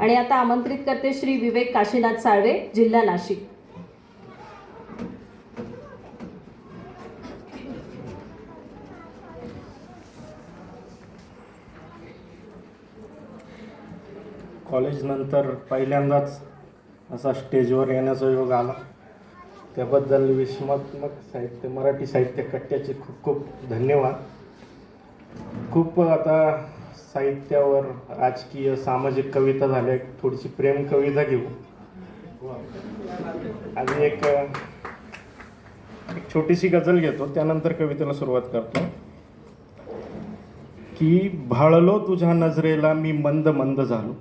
आणि आता आमंत्रित करते श्री विवेक काशीनाथ साळवे जिल्हा नाशिक. कॉलेजनंतर पहिल्यांदाच असा स्टेजवर येण्याचा योग आला. त्याबद्दल विस्मात्मक साहित्य मराठी साहित्य कट्ट्याचे खूप खूप धन्यवाद. खूप आता साहित्यावर राजकीय सामाजिक कविता झाल्या थोडीशी प्रेम कविता घेऊ. आणि एक एक छोटीशी गजल घेतो त्यानंतर कवितेला सुरुवात करतो. की भाळलो तुझ्या नजरेला मी मंद मंद झालो.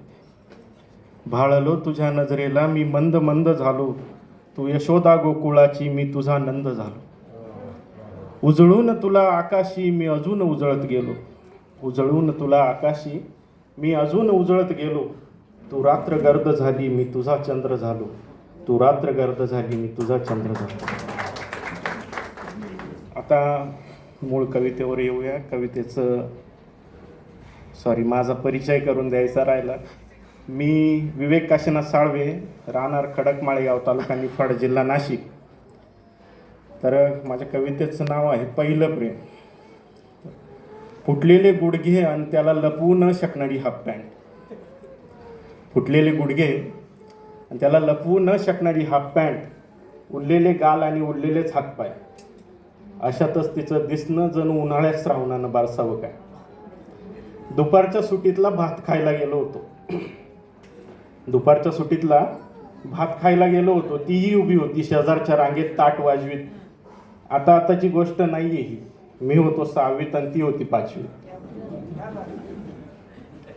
भाळलो तुझ्या नजरेला मी मंद मंद झालो. तू यशोदा गोकुळाची मी तुझा नंद झालो. उजळून तुला आकाशी मी अजून उजळत गेलो. उजळून तुला आकाशी. मी अजून उजळत गेलो. तू रात्र गर्द झाली मी तुझा चंद्र झालो. तू रात्र गर्द झाली मी तुझा चंद्र झालो. आता मूळ कवितेवर येऊया. कवितेचं सॉरी माझा परिचय करून द्यायचा राहिला. मी विवेक काशीनाथ साळवे राहणार खडकमाळेगाव तालुका निफाड जिल्हा नाशिक. तर माझ्या कवितेचं नाव आहे पहिलं प्रेम. फुटलेले गुडघे आणि त्याला लपवू न शकणारी हाफ पॅन्ट. फुटलेले गुडघे आणि त्याला लपवू न शकणारी हाफ पॅन्ट उरलेले गाल आणि उरलेलेच हातपाय. अशातच तिचं दिसणं जणू उन्हाळ्यात श्रावणानं बारसावं काय? दुपारच्या सुटीतला भात खायला गेलो होतो. दुपारच्या सुटीतला भात खायला गेलो होतो. तीही उभी होती. शेजारच्या रांगेत ताट वाजवीत. आता आताची गोष्ट नाही आहे ही. मी होतो सहावीत आणि ती होती पाचवी.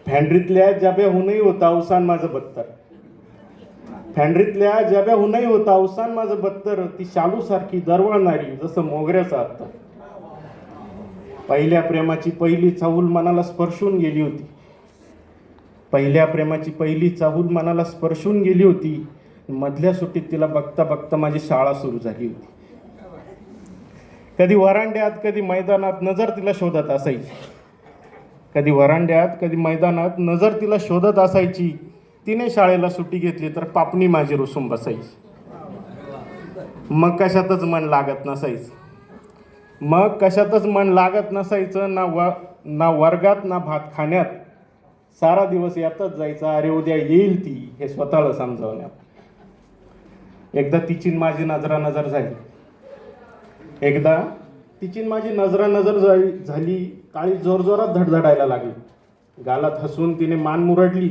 फॅन्ड्रीतल्या जब्याहूनही होता अवसान माझं बत्तर. फॅन्ड्रीतल्या जब्याहूनही होता अवसान माझं बत्तर ती शालूसारखी दरवळणारी जसं मोगऱ्याचा अर्थ पहिल्या प्रेमाची पहिली चाहूल मनाला स्पर्शून गेली होती. पहिल्या प्रेमाची पहिली चाहूल मनाला स्पर्शून गेली होती. मधल्या सुट्टीत तिला बघता बघता माझी शाळा सुरू झाली होती. कधी वरांड्यात कधी मैदानात नजर तिला शोधत असायची. कधी वरांड्यात कधी मैदानात नजर तिला शोधत असायची. तिने शाळेला सुट्टी घेतली तर पापणी माझी रुसून बसायची. मग कशातच मन लागत नसायचं. मग कशातच मन लागत नसायचं ना व ना वर्गात ना भात खाण्यात. सारा दिवस यातच जायचा अरे उद्या येईल ती हे स्वतःला समजावण्यात. एकदा तिची माझी नजरा नजर झाली. एकदा तिची माझी नजरा नजर झाली. झाली काळी जोरजोरात धडधडायला लागली. गालात हसून तिने मान मुरडली.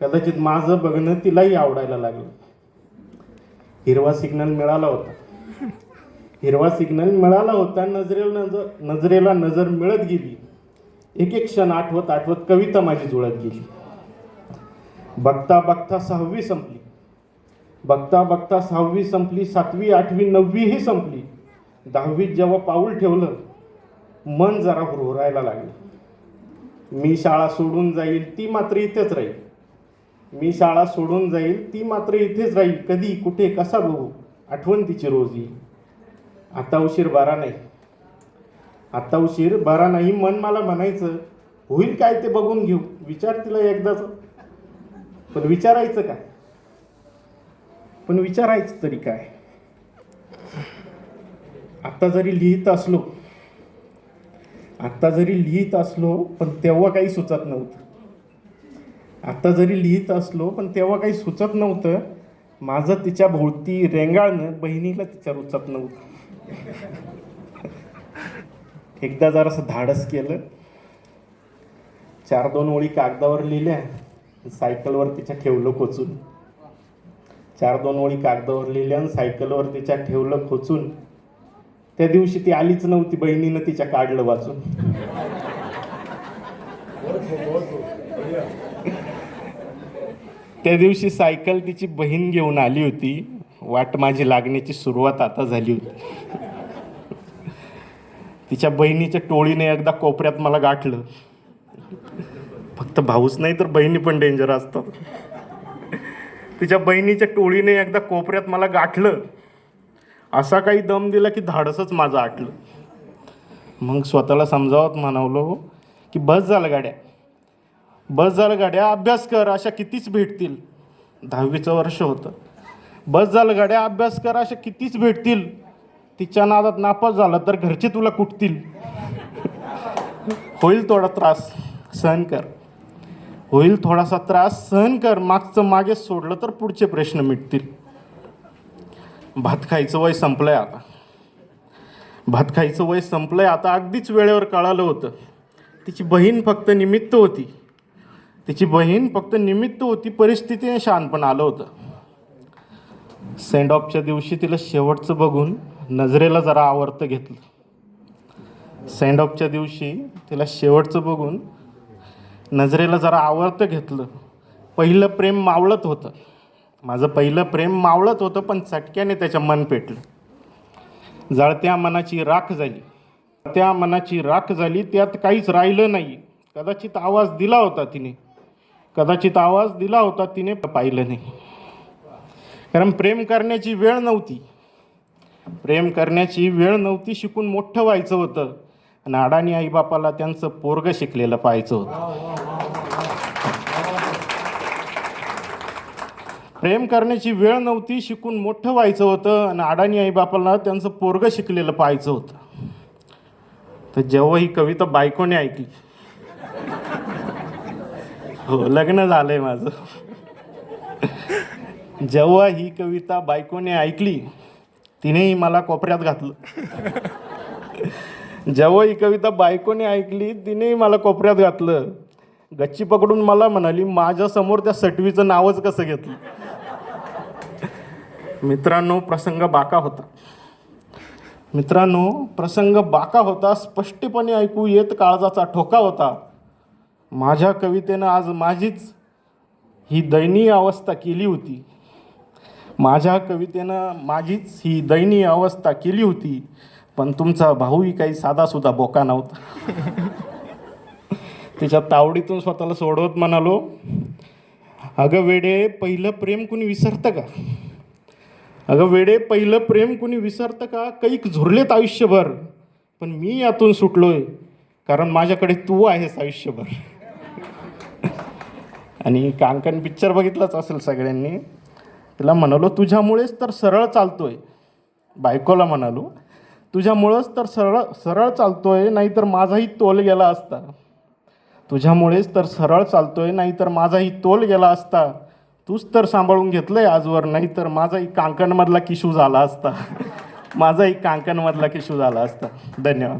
कदाचित माझं बघणं तिलाही आवडायला लागलं. हिरवा सिग्नल मिळाला होता. हिरवा सिग्नल मिळाला होता नजरेला नजर नजरेला नजर मिळत गेली. एक एक क्षण आठवत आठवत कविता माझी जुळत गेली. बघता बघता सहावी संपली. बघता बघता सहावी संपली सातवी आठवी नववीही संपली. दहावीत जेव्हा पाऊल ठेवलं मन जरा हुरहुरायला लागलं. मी शाळा सोडून जाईल ती मात्र इथेच राहील. मी शाळा सोडून जाईल ती मात्र इथेच राहील. कधी कुठे कसा बघू? आठवण तिची रोज येईल. आता उशीर बरा नाही. आता उशीर बरा नाही मन मला म्हणायचं होईल काय ते बघून घेऊ. विचार तिला एकदाच. पण विचारायचं काय? पण विचारायचं तरी काय? आत्ता जरी लिहित असलो आत्ता जरी लिहित असलो पण तेव्हा काही सुचत नव्हतं. आत्ता जरी लिहित असलो पण तेव्हा काही सुचत नव्हतं. माझं तिच्या भोवती रेंगाळणं बहिणीला तिच्या रुचत नव्हतं. एकदा जरासं धाडस केलं. चार दोन ओळी कागदावर लिहिल्या सायकलवर तिच्या ठेवलं खोचून. चार दोन ओळी कागदावर लिहिल्या आणि सायकलवर तिच्या ठेवलं खोचून त्या दिवशी ती आलीच नव्हती बहिणीनं तिच्या काढलं वाचून. त्या दिवशी सायकल तिची बहीण घेऊन आली होती. वाट माझी लागण्याची सुरुवात आता झाली होती. तिच्या बहिणीच्या टोळीने एकदा कोपऱ्यात मला गाठलं. फक्त भाऊच नाही तर बहिणी पण डेंजर असतात. तिच्या बहिणीच्या टोळीने एकदा कोपऱ्यात मला गाठलं. असा काही दम दिला की धाडसच माझं आटलं. मग स्वतःला समजावत म्हणावलो हो, की बस झालं गाड्या. बस झालं गाड्या अभ्यास कर अशा कितीच भेटतील. दहावीचं वर्ष होतं. बस झालं गाड्या अभ्यास कर अशा कितीच भेटतील. तिच्या नादात नापास झाला तर घरचे तुला कुटतील. होईल थोडा त्रास सहन कर. होईल थोडासा त्रास सहन कर. मागचं मागे सोडलं तर पुढचे प्रश्न मिटतील. भात खायचं वय संपलंय आता. भात खायचं वय संपलंय आता अगदीच वेळेवर कळालं होतं. तिची बहीण फक्त निमित्त होती. तिची बहीण फक्त निमित्त होती परिस्थितीने शहाणपण आलं होतं. सेंड ऑफच्या दिवशी तिला शेवटचं बघून नजरेला जरा आवर्त घेतलं. सेंड ऑफच्या दिवशी तिला शेवटचं बघून नजरेला जरा आवर्त घेतलं. पहिलं प्रेम मावळत होतं. माझं पहिलं प्रेम मावळत होतं पण चटक्याने त्याच्या मन पेटलं. जळत्या मनाची राख झाली. त्या मनाची राख झाली त्यात काहीच राहिलं नाही कदाचित आवाज दिला होता तिने. कदाचित आवाज दिला होता तिने पाहिलं नाही. कारण प्रेम करण्याची वेळ नव्हती. प्रेम करण्याची वेळ नव्हती शिकून मोठं व्हायचं होतं. आणि अडाणी आईबापाला त्यांचं पोरग शिकलेलं पाहायचं होतं. प्रेम करण्याची वेळ नव्हती शिकून मोठं व्हायचं होतं आणि अडाणी आईबापाला त्यांचं पोरग शिकलेलं पाहायचं होतं. तर जेव्हा ही कविता बायकोने ऐकली. हो लग्न झालंय माझं. जेव्हा ही कविता बायकोने ऐकली तिनेही मला कोपऱ्यात घातलं. जेव्हा ही कविता बायकोने ऐकली तिनेही मला कोपऱ्यात घातलं. गच्ची पकडून मला म्हणाली माझ्यासमोर त्या सटवीचं नावच कसं घेतलं? मित्रांनो प्रसंग बाका होता. मित्रांनो प्रसंग बाका होता स्पष्टपणे ऐकू येत काळजाचा ठोका होता. माझ्या कवितेनं आज माझीच ही दयनीय अवस्था केली होती. माझ्या कवितेनं माझीच ही दयनीय अवस्था केली होती पण तुमचा भाऊही काही साधासुद्धा बोका नव्हता. तिच्या तावडीतून स्वतःला सोडवत म्हणालो अगं वेडे पहिलं प्रेम कुणी विसरतं का? अगं वेडे पहिलं प्रेम कुणी विसरतं का? कैक झुरलेत आयुष्यभर. पण मी यातून सुटलोय कारण माझ्याकडे तू आहेस आयुष्यभर. आणि कांकण पिक्चर बघितलाच असेल सगळ्यांनी. तिला म्हणालो तुझ्यामुळेच तर सरळ चालतोय. बायकोला म्हणालो तुझ्यामुळंच तर सरळ सरळ चालतोय नाहीतर माझाही तोल गेला असता. तुझ्यामुळेच तर सरळ चालतोय नाहीतर माझाही तोल गेला असता. तूच तर सांभाळून घेतलंय आजवर नाही तर माझाही कांकणमधला किशू झाला असता. माझाही कांकणमधला किशू झाला असता. धन्यवाद.